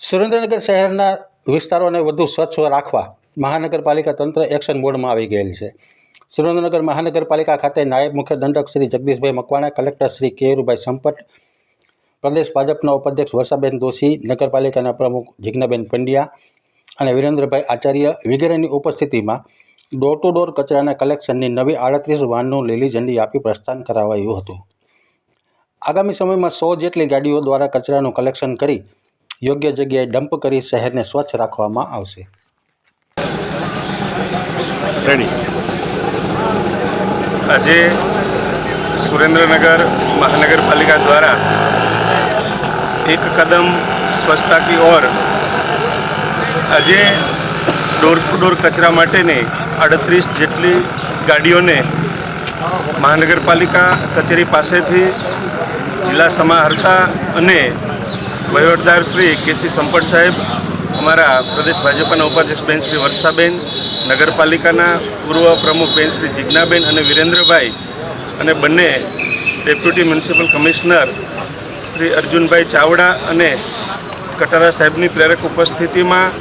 સુરેન્દ્રનગર શહેરના વિસ્તારોને વધુ સ્વચ્છ રાખવા મહાનગરપાલિકા તંત્ર એક્શન મોડમાં આવી ગયેલ છે. સુરેન્દ્રનગર મહાનગરપાલિકા ખાતે નાયબ મુખ્ય દંડક શ્રી જગદીશભાઈ મકવાણા, કલેક્ટર શ્રી કેયુરભાઈ સંપટ, પ્રદેશ ભાજપના ઉપાધ્યક્ષ વર્ષાબેન દોશી, નગરપાલિકાના પ્રમુખ જિજ્ઞાબેન પંડ્યા અને વિરેન્દ્રભાઈ આચાર્ય વગેરેની ઉપસ્થિતિમાં ડોર ટુ ડોર કચરાના કલેક્શનની નવી આડત્રીસ વાનનું લીલી ઝંડી આપી પ્રસ્થાન કરાવાયું હતું. આગામી સમયમાં સો જેટલી ગાડીઓ દ્વારા કચરાનું કલેક્શન કરી યોગ્ય જગ્યાએ ડમ્પ કરી શહેરને સ્વચ્છ રાખવામાં આવશે. આજે સુરેન્દ્રનગર મહાનગરપાલિકા દ્વારા એક કદમ સ્વચ્છતા કી ઓર આજે ડોર ટુ ડોર કચરા માટેની અડત્રીસ જેટલી ગાડીઓને મહાનગરપાલિકા કચેરી પાસેથી જિલ્લા સમાહર્તા અને વહીવટદાર શ્રી કેસી સંપટ સાહેબ, અમારા પ્રદેશ ભાજપના ઉપાધ્યક્ષ બેન શ્રી વર્ષાબેન, નગરપાલિકાના પૂર્વ પ્રમુખ બેન શ્રી જિજ્ઞાબેન અને વિરેન્દ્રભાઈ અને બંને deputy municipal commissioner Shri Arjunbhai Chavda અને કટારા સાહેબની પ્રેરક ઉપસ્થિતિમાં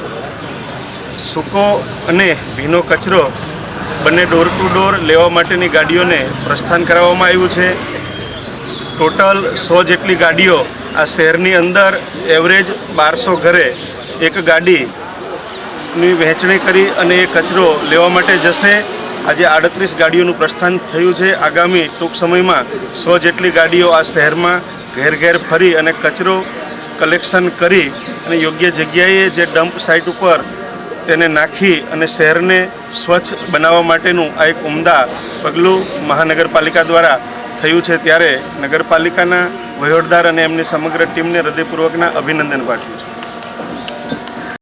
સૂકો અને ભીનો કચરો બંને ડોર ટુ ડોર લેવા માટેની ગાડીઓને પ્રસ્થાન કરાવવામાં આવ્યું છે. ટોટલ સો જેટલી ગાડીઓ આ શહેરની અંદર એવરેજ બારસો ઘરે એક ગાડીની વહેંચણી કરી અને એ કચરો લેવા માટે જશે. આજે આડત્રીસ ગાડીઓનું પ્રસ્થાન થયું છે. આગામી ટૂંક સમયમાં સો જેટલી ગાડીઓ આ શહેરમાં ઘેર ઘેર ફરી અને કચરો કલેક્શન કરી અને યોગ્ય જગ્યાએ જે ડમ્પ સાઇટ ઉપર તેને નાખી અને શહેરને સ્વચ્છ બનાવવા માટેનું આ એક ઉમદા પગલું મહાનગરપાલિકા દ્વારા થયું છે ત્યારે નગરપાલિકાના વહીવટદાર અને એમની સમગ્ર ટીમને હૃદયપૂર્વકના અભિનંદન પાઠવું છું.